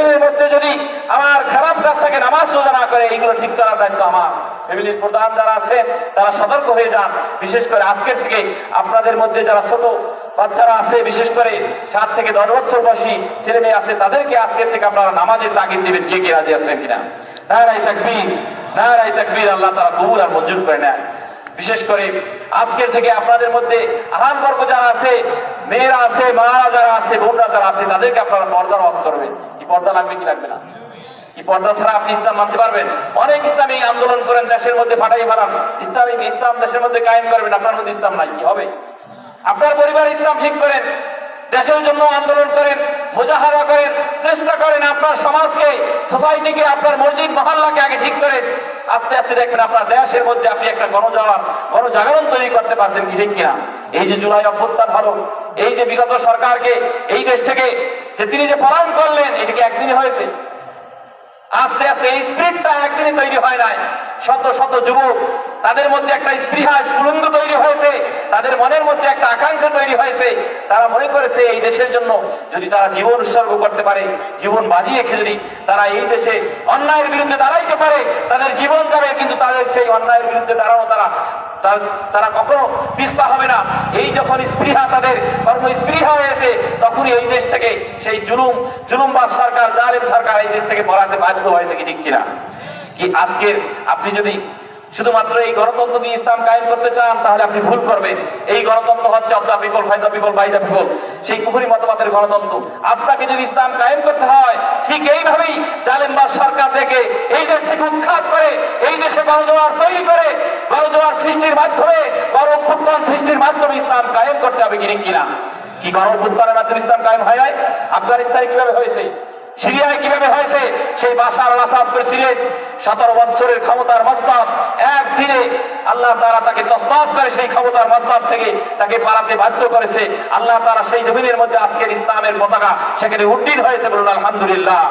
জমিনের মধ্যে যদি আমার খারাপ কাজ থাকে, নামাজ সোজা না করে এইগুলো ঠিক করার দায়িত্ব আমার। ফ্যামিলির প্রধান যারা আছেন তারা সতর্ক হয়ে যান। বিশেষ করে আজকে থেকে আপনাদের মধ্যে যারা ছোট বাচ্চারা আছে, বিশেষ করে সাত থেকে দশ বছর বয়সী ছেলে মেয়ে আছে, তাদেরকে আজকে থেকে আপনারা নামাজের তাগিদ দিবেন। কে কে রাজি আছেন কিনা? নারাই তাকবীর নারাই তাকবীর, আল্লাহ তারা কবুল আর মঞ্জুর করে নেয় বিশেষ করে আজকের থেকে আপনাদের মধ্যে আহান বর্গ যারা আছে, মেয়েরা আছে, মারা যারা আছে, বোনরা যারা আছে, তাদেরকে আপনারা পর্দার ওয়াজ করবেন। কি পর্দা লাগবে, কি লাগবে না? কি পর্দা ছাড়া আপনি ইসলাম মানতে পারবেন? অনেক ইসলামী আন্দোলন করেন, দেশের মধ্যে ফাটাই ফাটান ইসলামিক ইসলাম দেশের মধ্যে কায়েম করবেন, আপনার মধ্যে ইসলাম নাই, কি হবে? আপনার পরিবার ইসলাম ঠিক করেন, দেশের জন্য আন্দোলন করেন। মোজাহারা করেন চেষ্টা করেন আপনার সমাজকে, সোসাইটিকে, আপনার মসজিদ মহল্লাকে আগে ঠিক করেন। আস্তে আস্তে দেখবেন আপনার দেশের মধ্যে আপনি একটা গণজাগরণ গণজাগরণ তৈরি করতে পারছেন কি ঠিক কিনা। এই যে জুলাই অভ্যুত্থান হলো, এই যে বিগত সরকারকে, এই দেশ থেকে যে তিনি যে পালন করলেন এটিকে একদিনে হয়েছে? আস্তে আস্তে এই স্পিরিটটা একদিনে তৈরি হয় নাই। শত শত যুবক, তাদের মধ্যে একটা স্পৃহা স্ফুলঙ্গ তৈরি হয়েছে। তাদের মনের মধ্যে একটা আকাঙ্ক্ষা তৈরি হয়েছে। তারা মনে করেছে, এই দেশের জন্য যদি তারা জীবন উৎসর্গ করতে পারে, জীবন বাজি রেখে যদি তারা এই দেশে অন্যায়ের বিরুদ্ধে দাঁড়াইতে পারে, তাদের জীবন যাবে, কিন্তু তাদের সেই অন্যায়ের বিরুদ্ধে দাঁড়ানো তারা তারা কখনো পিস্পা হবে না। এই যখন স্পৃহা তাদের কর্ম স্পৃহা হয়েছে তখনই এই দেশ থেকে সেই জুলুম, জুলুমবাজ সরকার, জালেম সরকার এই দেশ থেকে পড়াতে বাধ্য হয়েছে কি ঠিক কিনা? কি আজকের আপনি যদি শুধুমাত্র এই গণতন্ত্র দিয়ে ইসলাম কায়েম করতে চান, তাহলে আপনি ভুল করবেন। এই গণতন্ত্র হচ্ছে of the people by the people সেই কুহুরি মতবাদের গণতন্ত্র। আপনাকে যদি ইসলাম কায়েম করতে হয়, ঠিক এইভাবেই জালেমবাজ সরকার থেকে এই দেশ থেকে উৎখাত করে, এই দেশে গণজোয়ার তৈরি করে, গণজোয়ার সৃষ্টির মাধ্যমে, গণ অভ্যুত্থান সৃষ্টির মাধ্যমে ইসলাম কায়েম করতে হবে কিনা কিনা? কি গণ অভ্যুত্থানের মাধ্যমে ইসলাম কায়েম হয় নাই? আফগানিস্তানে কীভাবে হয়েছে? সিরিয়ায় কীভাবে হয়েছে? সেই বাসার আসাদ প্রেসিডেন্ট সতেরো বছরের ক্ষমতার মস্তব একদিনে আল্লাহ তারা তাকে তসমাস করে সেই ক্ষমতার মস্তব থেকে তাকে পালাতে বাধ্য করেছে। আল্লাহ তারা সেই জমিনের মধ্যে আজকের ইসলামের পতাকা সেখানে উড্ডীন হয়েছে বলুন, আলহামদুলিল্লাহ।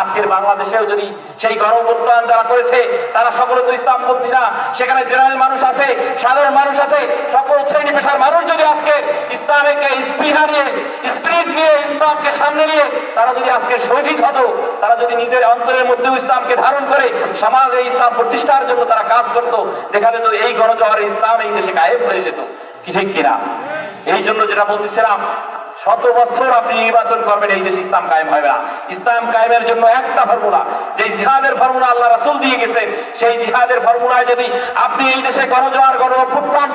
আজকের বাংলাদেশেও যদি সেই গণঅভ্যুত্থান যারা করেছে, তারা সকলে তো ইসলামপন্থী না। সেখানে জেনারেল মানুষ আছে, সাধারণ মানুষ আছে, সকল শ্রেণি পেশার মানুষ যদি আজকে ইসলামকে স্পৃহা নিয়ে, স্পিরিট নিয়ে ইসলামকে সামনে নিয়ে তারা যদি আজকে শহীদ হতো, তারা যদি নিজের অন্তরের মধ্যেও ইসলামকে ধারণ করে সমাজে ইসলাম প্রতিষ্ঠার জন্য তারা কাজ করত দেখা যেত এই গণজোয়ারে ইসলাম এই দেশে গায়েব হয়ে যেত। কি ঠিক কিনা? এই জন্য যেটা বলতেছিলাম, শত বছর আপনি নির্বাচন করবেন, এই দেশে ইসলাম কায়েম হবে না। ইসলাম কায়েমের জন্য একটা ফর্মুলা যে জিহাদের ফর্মুলা আল্লাহ রাসুল দিয়ে গেছেন, সেই জিহাদের ফর্মুলায় যদি আপনি এই দেশে গণজোয়ার গণ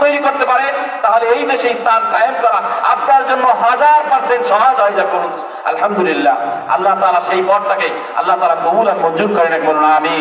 তৈরি করতে পারেন, তাহলে এই দেশে ইসলাম কায়েম করা আপনার জন্য হাজার পার্সেন্ট সমাজ হয়ে করুন আলহামদুলিল্লাহ। আল্লাহ তালা সেই পথটাকে আল্লাহ তালা কবুল আর মঞ্জুর করেন বলুন আমি